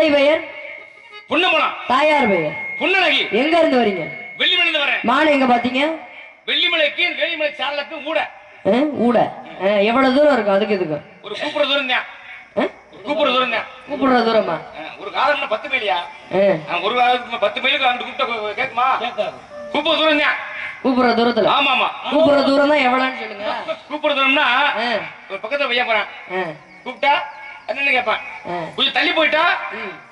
தந்தை பெயர்? புன்னமலம் தாயார் பெயர். புன்னழகி. எங்க இருந்து வரீங்க? வெள்ளிமலை வரேன். மானை எங்க பாத்தீங்க வெள்ளிமலைக்கு வெள்ளிமலை சாலக்கு ஊட. ஆ, ஊட. ஆ, எவ்வளவு தூரம் இருக்கும்? அதுக்கு இதுக்கு ஒரு கூப்பிடுற தூரம் தான் கூப்பிடுற தூரம் தான் கூப்பிடுற தூரமா? ஒரு காலம் பத்து மைலியா? ஒரு காலத்துக்கு பத்து மைலுக்கு அங்கிட்டு கூப்பிட்ட கேட்குமா கூப்பிடுற தூரம் தான் கூப்பிடுற தூரத்துல? ஆமா ஆமா கூப்பிடுற தூரம் தான் எவ்வளவுன்னு சொல்லுங்க. கூப்பிடுற தூரம்னா ஆ, ஒரு பக்கத்துல பையன் போறான். ஆ, கூப்பிட்டா என்னன்னு கேட்பான். கொஞ்சம் தள்ளி போயிட்டா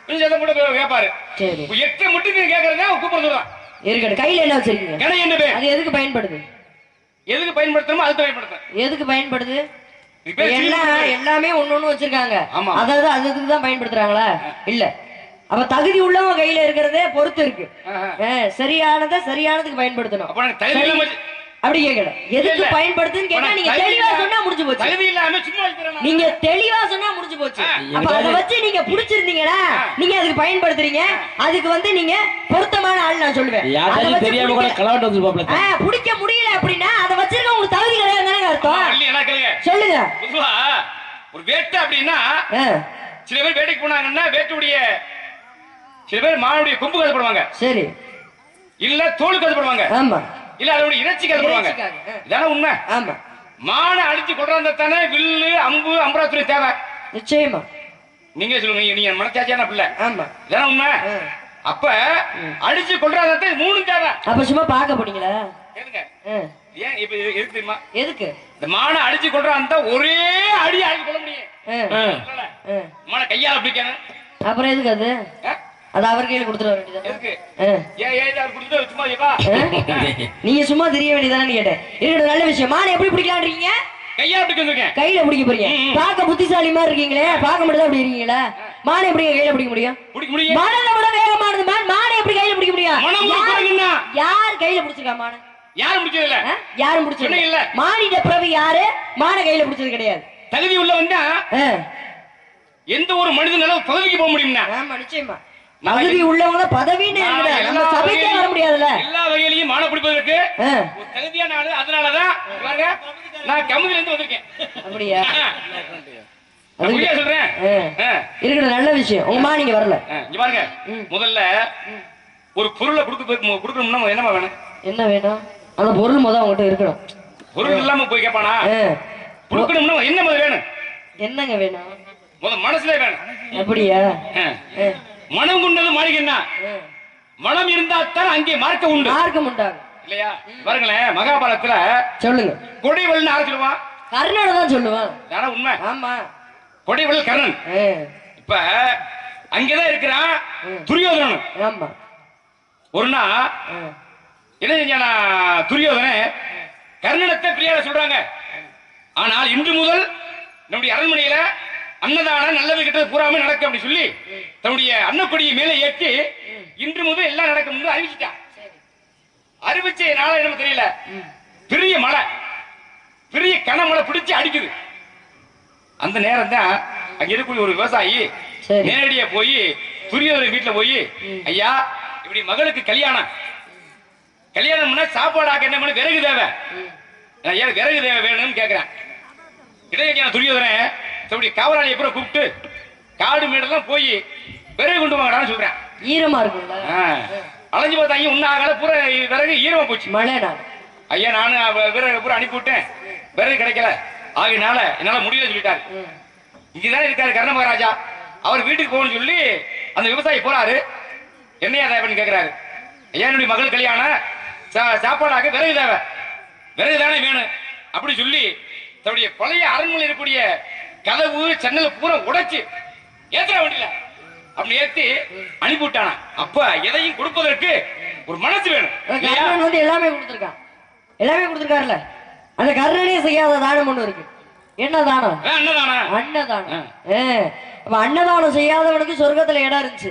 கொஞ்சம் சத்தம் கூட கேட்பாரு சரி. எட்டு முட்டுக்கு கேட்கறது கூப்பிடுற தூரம் இருக்கட்டும் கையில என்ன வச்சிருக்கீங்க? கடை என்ன அது எதுக்கு பயன்படுது? எதுக்கு பயன்படுத்தணுமோ அதுக்கு பயன்படுத்தணும். எதுக்கு பயன்படுது? எல்லாமே ஒண்ணு வச்சிருக்காங்க. அதாவது அதுக்கு தான் பயன்படுத்துறாங்களா? இல்ல. அப்ப தகுதி உள்ளவங்க கையில இருக்கிறதே பொறுத்து இருக்கு. சரியானதை சரியானதுக்கு பயன்படுத்தணும். அப்படி கேட்கல எதுக்கு. பயன்படுத்துன்னு கேட்டா நீங்க தெளிவா சொன்னா முடிஞ்சு போச்சு. நீங்க தெளிவா சொன்னா முடிஞ்சு போச்சு. அப்ப அதை வச்சு நீங்க புடிச்சிருந்தீங்கன்னா. நீங்க அதுக்கு பயன்படுத்துறீங்க. அதுக்கு வந்து நீங்க பொருத்தமான ஆள் நான் சொல்லுவேன். பிடிக்க முடியல அப்படின்னா அதை வச்சிருக்க உங்களுக்கு தகுதி கிடையாது தானே அர்த்தம்? சொல்லுங்க. ஒரு வேட்டை அப்படின்னா சில பேர் வேட்டைக்கு போனாங்கன்னா வேட்டுடைய சில பேர் மானுடைய கொம்பு கதப்படுவாங்க சரி. இல்ல தோல் கதப்படுவாங்க ஆமா. இல்ல அதோட இறைச்சிக்காக, ஆ. இதானே உண்மை? ஆமா. மானை அடிச்சு கொண்டாந்த தானே வில்லு அம்பு அம்பராத்துறை தேவை. நிச்சயமா. நீங்க சொல்லுங்க நீங்க- மனச்சாச்சியான பிள்ளை? ஆமா. இதானே உண்மை. அப்ப அடிச்சு கொண்டாந்த மூணு தேவை. அப்ப சும்மா பார்க்க போனீங்களா? கேளுங்க. ஏன் இப்ப எதுக்கு தெரியுமா? எதுக்கு? இந்த மானை அடிச்சு கொண்டாந்த ஒரே அடி அடிச்சு கொள்ள முடியும். மானை கையால பிடிக்கணும் அப்புறம் எதுக்கு அது? அது அவர் கையில கொடுத்துட வேண்டியது நீங்க சும்மா தெரிய வேண்டியதானு கேட்டேன் இருக்கட்டும் நல்ல விஷயம். மானை எப்படி பிடிக்கலாம் இருக்கீங்க கையால பிடிக்க கையில பிடிக்க போறீங்க. ம். பார்க்க புத்திசாலி மாதிரி இருக்கீங்களே பார்க்க மட்டும் அப்படி இருக்கீங்களா? மானை எப்படி கையில பிடிக்க முடியும்? மானை விட வேகமானது மான் மானை எப்படி கையில பிடிக்க முடியும்? யார்- கையில பிடிச்சிருக்கா மானை? யாரும் முடிச்சது இல்ல? யாரும் பிடிச்சது சொன்னீங்கல்ல. மானிட பிறவி யாரு? மானை கையில பிடிச்சது கிடையாது. தகுதி உள்ள வந்தா. எந்த ஒரு மனிதனால பதவிக்கு போக முடியும்னா? ஆமா நிச்சயமா. தகுதி உள்ளவங்க தான் பதவின்னு நம்ம சபைக்கே வர முடியாதுல்ல? எல்லா வகையிலையும் மான பிடிப்பதற்கு தகுதியான ஆளு அதனாலதான் நான் கமுதில இருந்து வந்திருக்கேன். அப்படியா? சொல்றேன்? இருக்கட்டும் நல்ல விஷயம். உங்க மா நீங்க வரல. இங்க பாருங்க. முதல்ல ஒரு பொருளை கொடுக்க கொடுக்கணும்னா என்னமா வேணும்? என்ன வேணும்? அந்த பொருள் முத உங்ககிட்ட இருக்கணும். பொருள் இல்லாம போய் கேட்பானா. கொடுக்கணும்னா என்ன வேணும்? என்னங்க வேணும்? முத மனசுல வேணும். அப்படியா. மனம் கொண்டது மாளிகைன்னா. மனம் இருந்தா தான் அங்கே மார்க்க உண்டு. மார்க்கம் உண்டாகும் இல்லையா? பாருங்களேன் மகாபாரதத்துல சொல்லுங்க. கொடைவள்னு யார் சொல்லுவான் கர்ணனை தான் சொல்லுவான் தானே உண்மை? ஆமா. கொடைவள் கர்ணன். இப்ப அங்கதான் இருக்கிறான் துரியோதனன். ஆமா. ஒரு நாள். என்ன செஞ்சானா துரியோதன கர்ணனத்தை பிரியாத சொல்றாங்க. ஆனால் இன்று முதல் நம்முடைய அரண்மனையில அன்னதானம் நல்லது கெட்டது பூராமே நடக்கும் அப்படி சொல்லி தன்னுடைய அன்னக்கொடியை மேலே ஏற்றி இன்று முதல் எல்லாம் நடக்கும் அறிவிச்சிட்டான். அறிவிச்ச நாள எனக்கு தெரியல. பெரிய மழை. பெரிய கனமழை பிடிச்சு அடிக்குது. அந்த நேரம் தான் அங்க இருக்கக்கூடிய ஒரு விவசாயி. நேரடியா போய் துரியோதன வீட்டுல போய் ஐயா இப்படி மகளுக்கு கல்யாணம். கல்யாணம்னா சாப்பாடாக்க என்ன பண்ண? விறகு தேவை. ஏன் விறகு தேவை வேணும்னு கேக்குறேன். இடையே துரியோதனன். இப்படி காவலாளி எப்பறம் கூப்பிட்டு காடு மேடெல்லாம் போய் விறகு கொண்டு வாங்கடான்னு சொல்றேன். ஈரமா இருக்கும்ல? ஆ. அலைஞ்சு பார்த்தாங்க இன்னும் ஆகல பூரா விறகு ஈரமா போச்சு. மழை ஐயா நானும் விறகு பூரா அனுப்பி விட்டேன். விறகு கிடைக்கல. ஆகினால என்னால முடியல சொல்லிட்டாரு. இங்கதானே இருக்காரு கர்ண மகாராஜா அவர் வீட்டுக்கு போகணும்னு சொல்லி அந்த விவசாயி போறாரு. என்னையா தேவைன்னு கேக்குறாரு. ஐயா என்னுடைய மகள் கல்யாணம் சா- சாப்பாடாக விறகு தேவை. விறகு தானே வேணும். அப்படி சொல்லி தன்னுடைய பழைய அரண்மனையில் இருக்கக்கூடிய கதவு ஜன்னலை பூரா உடைச்சு ஏத்துற வண்டியில. அப்படி ஏத்தி அனுப்பி விட்டானா அப்ப எதையும் கொடுப்பதற்கு ஒரு மனசு வேணும். வந்து எல்லாமே கொடுத்துருக்கான். எல்லாமே கொடுத்துருக்காருல்ல. அந்த கர்ணனே செய்யாத தானம் ஒண்ணு இருக்கு. என்ன தானம் அன்னதானம். ஆ. அப்ப அன்னதானம் செய்யாதவனுக்கு சொர்க்கத்துல இடம் இருந்துச்சு.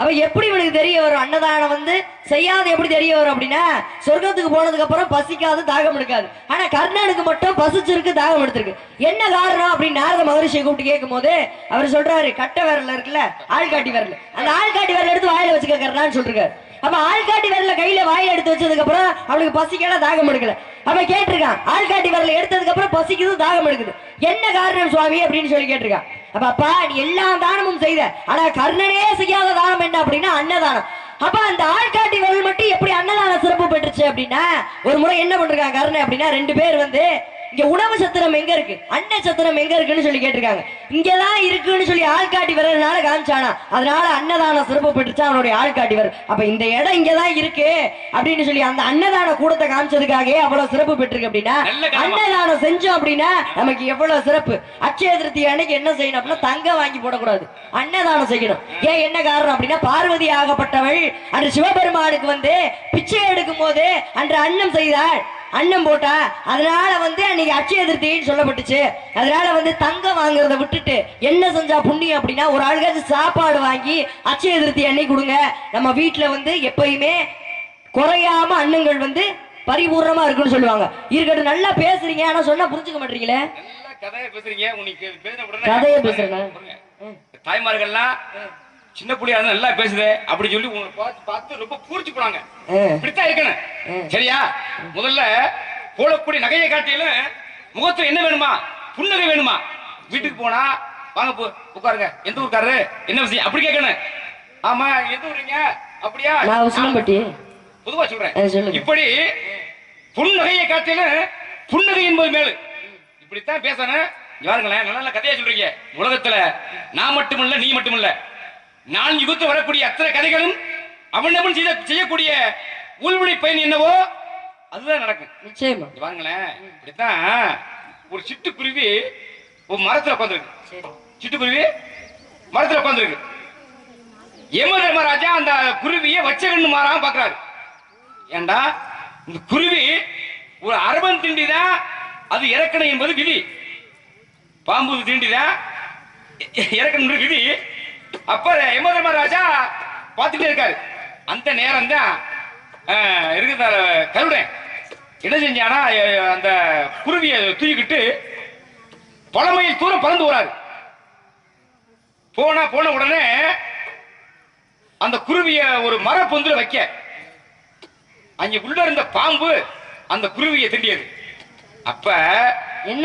அவ எப்படி இவனுக்கு தெரிய வரும்? அன்னதானம் வந்து செய்யாத எப்படி தெரிய வரும் அப்படின்னா சொர்க்கத்துக்கு போனதுக்கு அப்புறம் பசிக்காது தாகம் எடுக்காது. ஆனா கர்ணனுக்கு மட்டும் பசிச்சிருக்கு தாகம் எடுத்திருக்கு. என்ன காரணம் அப்படின்னு நாரத மகரிஷியை கூப்பிட்டு கேட்கும் போது அவர் சொல்றாரு கட்ட விரல் இருக்குல்ல ஆள்காட்டி விரல். அந்த ஆள்காட்டி விரல் எடுத்து வாயில வச்சுக்க கர்ணான்னு சொல்றாரு அப்ப ஆள்காட்டி விரல கையில வாயில எடுத்து வச்சதுக்கு அப்புறம் அவனுக்கு பசிக்கல தாகம் எடுக்கல. அப்ப கேட்டிருக்கான் ஆள்காட்டி விரல எடுத்ததுக்கு அப்புறம் பசிக்குது தாகம் எடுக்குது. என்ன காரணம் சுவாமி அப்படின்னு சொல்லி கேட்டிருக்கான். அப்ப அப்பா நீ எல்லா தானமும் செய்த. ஆனா கர்ணனே செய்யாத தானம் என்ன அப்படின்னா அன்னதானம். அப்ப அந்த ஆள்காட்டி விரல் மட்டும் எப்படி அன்னதான சிறப்பு பெற்றுச்சு அப்படின்னா ஒரு முறை என்ன பண்றாங்க கர்ணன் அப்படின்னா ரெண்டு பேர் வந்து இங்க உணவு சத்திரம் எங்க இருக்கு? அன்ன சத்திரம் எங்க இருக்குன்னு சொல்லி கேட்டிருக்காங்க. இங்கதான் இருக்குன்னு சொல்லி ஆள்காட்டி விரல்னால காமிச்சானா? அதனால அன்னதானம் சிறப்பு பெற்றுச்சு? அவனுடைய ஆள்காட்டி விரல். அப்ப இந்த இடம் இங்கதான் இருக்கு அப்படின்னு சொல்லி அந்த அன்னதான கூடத்தை காமிச்சதுக்காகவே அவ்வளவு சிறப்பு பெற்றிருக்கு அப்படின்னா. அன்னதானம் செஞ்சோம் அப்படின்னா நமக்கு எவ்வளவு சிறப்பு? அட்சய திருப்தி அன்னைக்கு என்ன செய்யணும் அப்படின்னா தங்கம் வாங்கி போடக்கூடாது. அன்னதானம் செய்யணும். ஏன் என்ன காரணம் அப்படின்னா பார்வதி ஆகப்பட்டவள் அன்று சிவபெருமானுக்கு வந்து பிச்சை எடுக்கும் போது அன்று அன்னம் செய்தாள். அன்னம் போட்டா அதனால வந்து அன்னைக்கு அட்சய திருப்தின்னு சொல்லப்பட்டுச்சு. அதனால வந்து தங்கம் வாங்குறத விட்டுட்டு என்ன செஞ்சா புண்ணியம் அப்படின்னா ஒரு ஆளுக்காச்சும் சாப்பாடு வாங்கி அட்சய திருப்தி அன்னைக்கு கொடுங்க. நம்ம வீட்டுல வந்து எப்பயுமே குறையாம அன்னங்கள் வந்து பரிபூர்ணமா இருக்குன்னு சொல்லுவாங்க. இருக்கட்டும் நல்லா பேசுறீங்க. ஆனா சொன்னா புரிஞ்சுக்க மாட்டீங்களே? கதையை பேசுறீங்க. உனக்கு கதையை பேசுறேன். தாய்மார்கள்லாம் சின்ன புள்ளையா இருந்தா நல்லா பேசுதே அப்படி சொல்லி உங்களை பார்த்து பார்த்து ரொம்ப பூரிச்சு போனாங்க. இப்படித்தான் இருக்கணும். சரியா? முதல்ல போடக்கூடிய நகையை காட்டிலும் முகத்துல என்ன வேணுமா? புன்னகை வேணுமா? வீட்டுக்கு போனா வாங்க போ உட்காருங்க. எந்த ஊருக்காரரு? என்ன விஷயம்? அப்படி கேட்கணும். ஆமா எந்த ஊருங்க? அப்படியா? பொதுவா சொல்றேன். இப்படி புன்னகையை காட்டிலும் புன்னகை என்பது மேலு. இப்படித்தான் பேசணும். இங்க பாருங்களேன் நல்ல நல்ல கதையா சொல்றீங்க. உலகத்துல நான் மட்டுமல்ல நீ மட்டுமல்ல. நான் யுகத்து வரக்கூடிய அத்தனை கதைகளும் அவனவன் செய்த செய்யக்கூடிய உள்வினை பயன் என்னவோ அதுதான் நடக்கும். நிச்சயமா. பாருங்களேன் இப்படித்தான் ஒரு சிட்டுக்குருவி ஒரு மரத்துல உட்காந்துருக்கு சிட்டுக்குருவி மரத்துல உட்காந்துருக்கு யம தர்மராஜா அந்த குருவியை வச்ச கண்ணு மாறாம பாக்குறாரு. ஏண்டா இந்த குருவி ஒரு அரபன் திண்டிதான் அது இறக்கணும் என்பது விதி. பாம்பு திண்டிதான் இறக்கணும் விதி. அப்ப யம தர்மராஜா பார்த்துட்டே இருக்காரு. அந்த நேரம் தான் இருக்கிற கருடன் என்ன செஞ்சானா அந்த குருவியை தூக்கிக்கிட்டு பல மைல் தூரம் பறந்து போறாரு. போனா போன உடனே அந்த குருவிய ஒரு மர பொந்துல வைக்க. அங்க உள்ள இருந்த பாம்பு அந்த குருவியை திண்டியது. அப்ப என்ன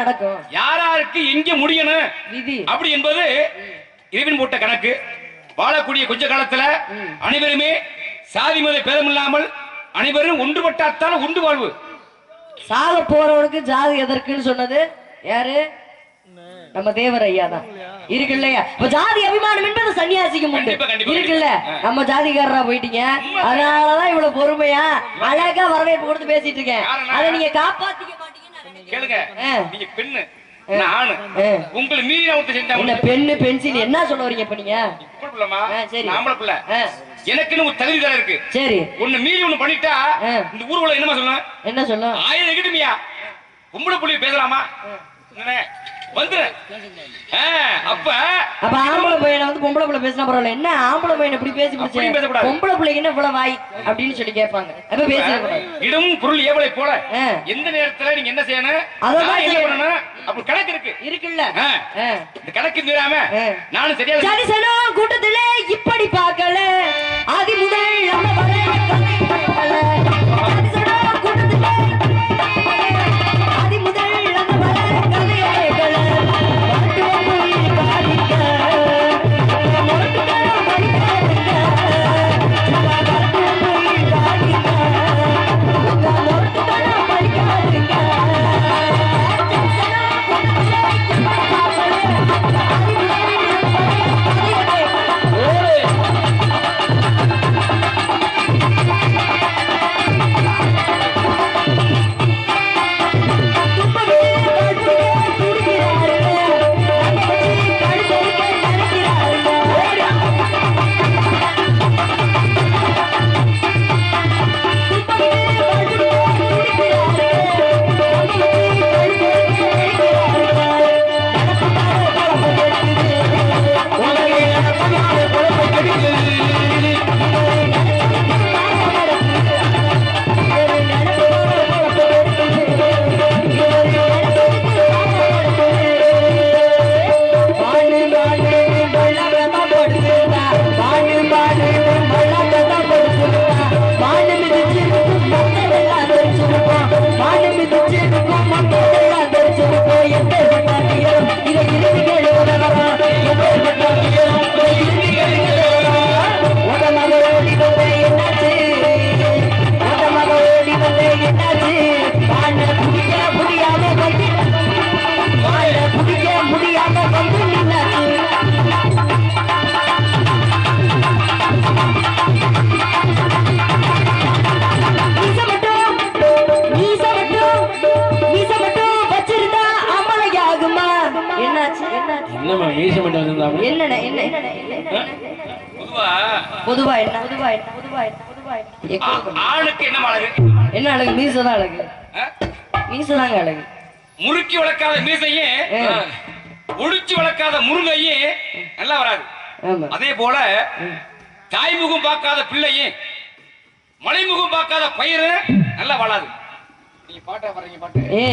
நடக்கும். யாராருக்கு எங்க முடியணும்? அப்படி என்பது இறைவன் போட்ட கணக்கு. வாழக்கூடிய கொஞ்ச காலத்துல அனைவருமே சாதி மத பேதம் இல்லாமல் அனைவரும் ஒன்றுபட்டாத்தான் உண்டு வாழ்வு. சாக போறவனுக்கு ஜாதி எதற்குன்னு சொன்னது? யாரு? நம்ம தேவர் ஐயா தான். இருக்கு இல்லையா? இப்ப ஜாதி அபிமானம் என்பது சன்னியாசிக்கு உண்டு. இருக்குல்ல. நம்ம ஜாதிக்காரரா போயிட்டீங்க. அதனாலதான் இவ்வளவு பொறுமையா அழகா வரவேற்பு கொடுத்து பேசிட்டு இருக்கேன். அதை நீங்க காப்பாத்திக்க நினைக்கிறேன். கேளுங்க. நீங்க பெண்ணு. நான். உங்களை மீறி நான் ஒருத்தர் செஞ்சா என்ன பெண்ணு பென்சில் என்ன சொல்ல வரீங்க இப்ப நீங்க. நாமள பிள்ளை. எனக்குன்னு ஒரு தகுதி தான் இருக்கு. சரி. ஒண்ணு மீறி ஒண்ணு பண்ணிட்டா. இந்த ஊருக்குள்ள என்னமா சொல்லணும் என்ன சொல்லும்? ஆயிரம் இருக்கட்டுமியா பொம்பளை புள்ளி பேசலாமா? வந்துரு. அப்ப அப்ப ஆம்பளை பையனை வந்து பொம்பளை பிள்ளை பேசினா பரவாயில்ல. என்ன ஆம்பளை பையனை இப்படி பேசி பேசக்கூடாது. பொம்பளை பிள்ளைக்கு என்ன இவ்வளவு வாய் அப்படின்னு சொல்லி கேட்பாங்க. அப்ப பேசிடக்கூடாது இடம் பொருள் ஏவலை போல. எந்த நேரத்துல நீங்க என்ன செய்யணும்? அதான் என்ன. பண்ணணும்? அப்படி கணக்கு இருக்கு. இருக்குல்ல. இந்த கணக்கு மீறாம. நானும் சரியா ஜனிசனம் கூட்டத்துல இப்படி பார்க்கல. ஆதி முதல் நம்ம என்னண்ணே என்ன என்ன என்ன பொதுவா பொதுவா என்ன? பொதுவா என்ன? பொதுவா என்ன? பொதுவா என்ன? ஆ- எக்கோ. ஆணுக்கு என்ன அழகு? என்ன அழகு? மீச தான் அழகு? மீச தாங்க அழகு. முறுக்கி வளர்க்காத மீசையும் ஆ. ஒழிச்சு வளர்க்காத முருங்கையும் நல்லா வராது. அதே போல தாய்முகம் பார்க்காத பிள்ளையும் மலைமுகம் பார்க்காத பயிர் நல்லா வளாது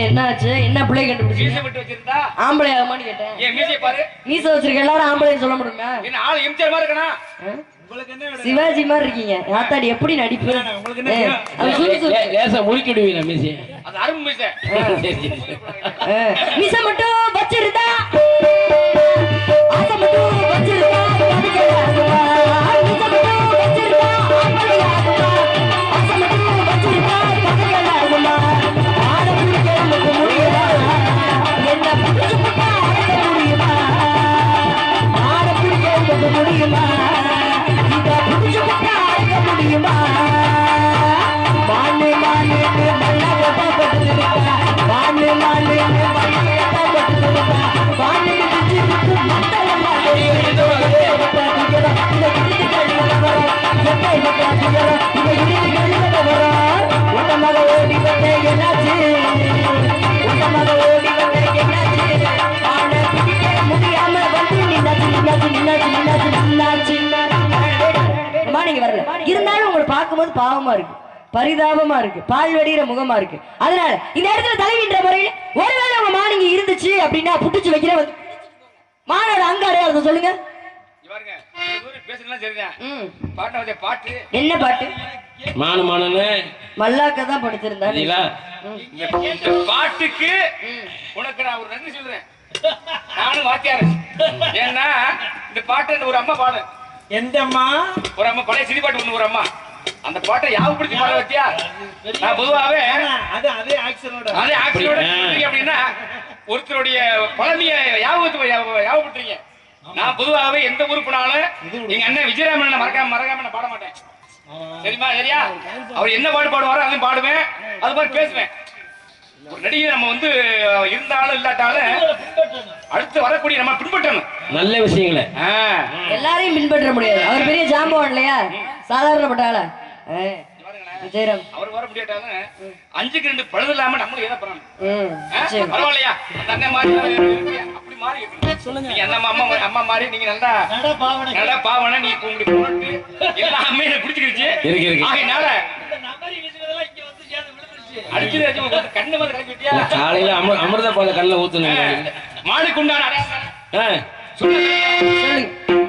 என்னாச்சு? என்ன பிள்ளை கண்டுபிடிச்சீங்க? மீசை விட்டு வச்சிருந்தா? ஆம்பளை ஆகுமான்னு கேட்டேன். ஏன் மீசையை பாரு. மீச வச்சிருக்க எல்லாரும் ஆம்பளைன்னு சொல்ல முடியுமா? என்ன ஆள் எம்ஜிஆர் மாதிரி இருக்கனா ஆ? சிவாஜி மாதிரி இருக்கீங்க. ஆத்தாடி எப்படி நடிப்பு? மீச மட்டும் வச்சிருந்தா? ஆசை மட்டும் வச்சிருந்தா? இருந்தாலும் உங்களை பார்க்கும்போது பாவமா இருக்கு பரிதாபமா இருக்கு. பால் வடிகிற முகமா இருக்கு. அதனால இந்த இடத்துல தலைவின்ற முறையில் ஒருவேளை உங்க மானிங்க இருந்துச்சு அப்படின்னா புடிச்சு வைக்கிற வந்து மானோட அங்க அடையாளத்தை சொல்லுங்க. பாட்டை. என்ன பாட்டு? மானு மானன்னு மல்லாக்க தான் இந்த பாட்டுக்கு உனக்கு நான் ஒரு நன்றி சொல்றேன். நானும் வாத்தியாரு. ஏன்னா இந்த பாட்டு ஒரு அம்மா பாடு. எந்த அம்மா? ஒரு அம்மா பழைய சினி பாட்டு ஒண்ணு ஒரு அம்மா. அந்த பாட்டை யாவப்படுத்தி பாட வச்சியா? நான் பொதுவாவே அது அதே ஆக்ஷனோட அதே ஆக்சிடோட அப்படின்னா ஒருத்தருடைய பழனிய யாபகத்து யாபப்படுத்துறீங்க நான் பொதுவாகவே எந்த உறுப்பினாலும் எங்க அண்ணன் விஜயராமன் மறக்காம மறக்காம நான் பாட மாட்டேன். சரிமா சரியா? அவர் என்ன பாட்டு பாடுவாரோ அதையும் பாடுவேன். அது மாதிரி பேசுவேன். ஒரு நடிகை நம்ம வந்து இருந்தாலும் இல்லாட்டாலும் அடுத்து வரக்கூடிய நம்ம பின்பற்றணும். நல்ல விஷயங்களை. எல்லாரையும் பின்பற்ற முடியாது. அவர் பெரிய ஜாம்பவான் இல்லையா? சாதாரணப்பட்ட ஆளா ஆ, விஜயராம். அவர் வர முடியாட்டாலும் அஞ்சுக்கு ரெண்டு பழுது இல்லாம நம்மளும் ஏதா பண்ணணும். பரவாயில்லையா? அண்ணன் மாதிரி. அப்படி மாறி அந்த அம்மா அம்மா மாதிரி நீங்க நல்லா நல்லா பாவனை. நீ உங்களுக்கு எல்லாமே பிடிச்சிருச்சு இருக்கு, இருக்கு. ஆகையினால காலையில அமிர்த பால கண்ணில் ஊத்துனீங்க மாடுக்கு உண்டான சொல்லுங்க. சொல்லுங்க.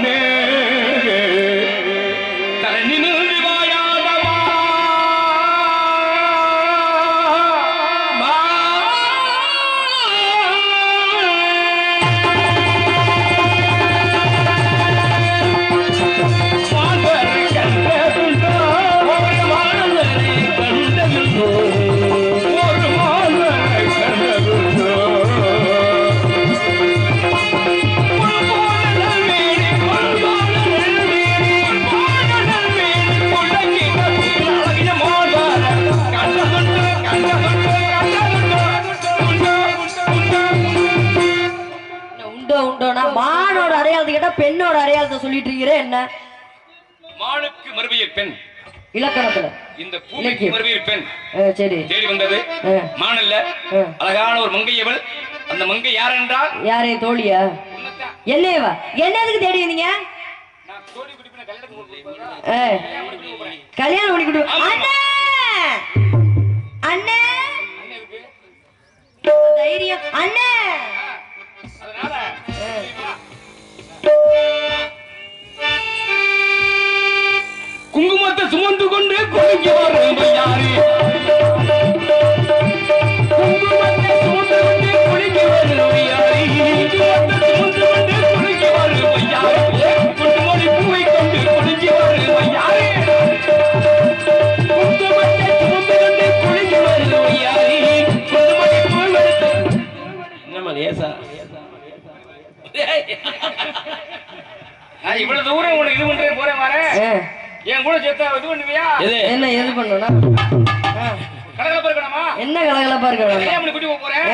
Amen. சரி. தேடி வந்தது. மானல்ல. அழகான ஒரு மங்கையவள். அந்த மங்கை யார் என்றால் யாரையும் தோழியா உன்னைத்தான். என்னவா என்னதுக்கு தேடி வந்தீங்க? கல்யாணம் பண்ணி கொடு அண்ணே! அண்ணே! தைரியம். அண்ணே! குங்குமத்தை சுமந்து கொண்டு குலுங்கி வரும் யாரு நான் இவ்வளவு தூரம் உனக்கு இது பண்றேன் போறேன் வரேன் என் கூட சேர்த்தா இது பண்ணுவியா? என்ன எது என்ன கலகலப்பா இருக்க வேண்டாம் கல்யாணம் கூட்டி போறேன்.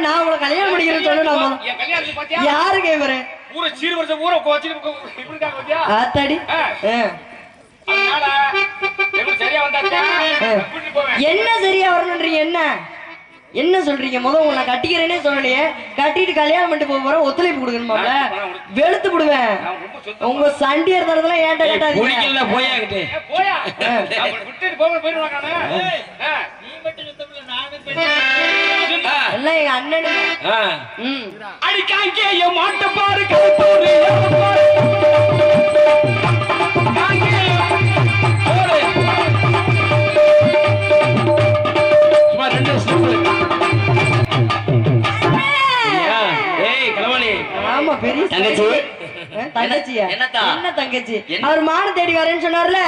நான் உங்களை கல்யாணம் பண்ணிக்கிறேன்னு சொன்னா என் கல்யாணத்துக்கு பாத்தியா? யாரு கேக்குறேன் ஊரை சீர் வருஷம் ஊரை வச்சுட்டு இப்படி இருக்காங்க பாத்தியா? ஆத்தாடி. ஆ. ஆ. அதனால எப்படி சரியா வந்தாச்சா? என்ன சரியா வரணுன்றீங்க என்ன? என்ன சொல்றீங்க? முத உங்களை கட்டிக்கிறேனே சொல்லலையே. கட்டிட்டு கல்யாணம் பண்ணிட்டு போக போறேன். ஒத்துழைப்பு கொடுக்கணுமாப்ல வெளுத்து விடுவேன் உங்க சண்டியர் தரதெல்லாம் ஏன்டா கேட்டாதீங்க? போயாகிட்டு ஏ, போயா. விட்டுட்டு போக. நீ மட்டும் சுத்தமில்ல நானும் எங்க அண்ணனு அடிக்காங்க மாட்ட பாரு ஆமா பெரிய தங்கச்சி. தங்கச்சியா? என்ன தங்கச்சி? அவர் மாடு தேடி வரேன்னு சொன்னார்ல.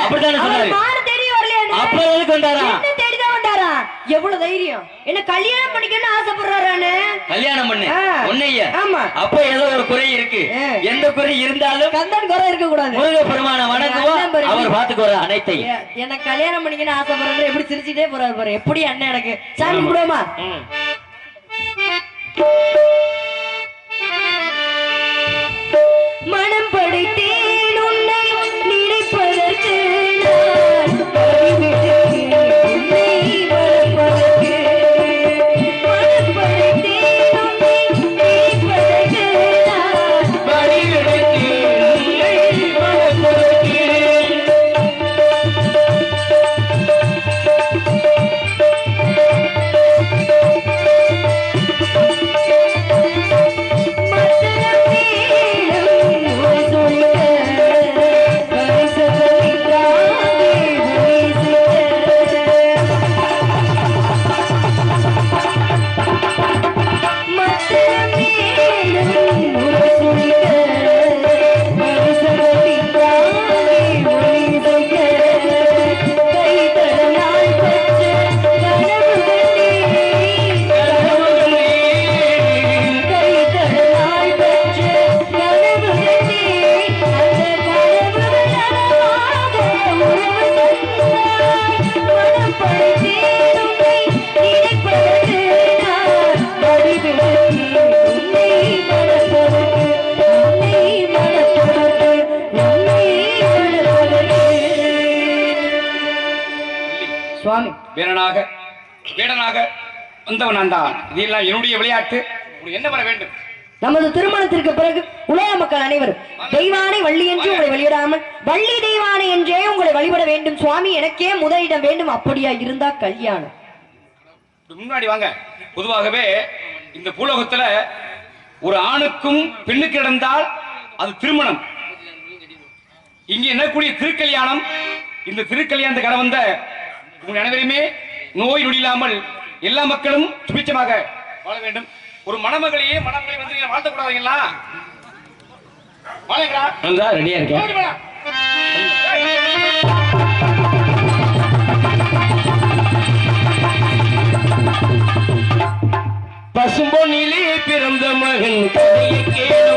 மாடு தேடி வரலையா அப்ப எதுக்கு வந்தாரா? என்ன தேடிதான் வந்தாரா? எவ்வளவு தைரியம். என்ன கல்யாணம் பண்ணிக்கணும்னு ஆசைப்படுறாரானு கல்யாணம் பண்ணு. ஆ. உன்னைய. ஆமா. அப்ப ஏதோ ஒரு குறை இருக்கு. எந்த குறை இருந்தாலும் கந்தன் குறை இருக்க கூடாது முருக பெருமான வணங்குவோம். அவர் பாத்துக்குவார் அனைத்தையும். எ- எனக்கு கல்யாணம் பண்ணிக்கணும்னு ஆசைப்படுறாரு எப்படி சிரிச்சுட்டே போறாரு பாரு. எப்படி அண்ணன் எனக்கு? சாமி கும்பிடுவோமா? ம். மனம் படைத்தேன் என்னுடைய விளையாட்டு. என்ன வர வேண்டும்? நமது திருமணத்திற்கு பிறகு உலக மக்கள் அனைவரும் தெய்வானை வள்ளி என்று உங்களை வெளியிடாமல் வள்ளி தெய்வானை என்றே உங்களை வழிபட வேண்டும் சுவாமி எனக்கே முதலிடம் வேண்டும் அப்படியா இருந்தா கல்யாணம். முன்னாடி வாங்க. பொதுவாகவே இந்த பூலோகத்துல ஒரு ஆணுக்கும் பெண்ணுக்கு நடந்தால் அது திருமணம். இங்கே நடக்கக்கூடிய திருக்கல்யாணம் இந்த திருக்கல்யாணத்தை கட வந்த உங்கள் அனைவருமே நோய் நொடி இல்லாமல் எல்லா மக்களும் சுபிச்சமாக வாழ வேண்டும். ஒரு மணமகளையே மணமகளை வந்து நீங்க வாழைங்களா வந்தா ரெடியா இருக்கேன். பசும்பொன்னிலே பிறந்த மகன் கதையை கேளு